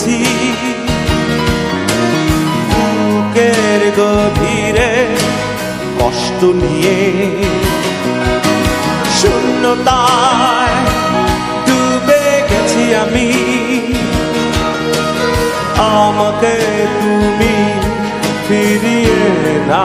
কেঁদেছি বুকের গভীরে কষ্ট নিয়ে শূন্যতায় ডুবে গেছি আমি। আমাকে তুমি ফিরিয়ে না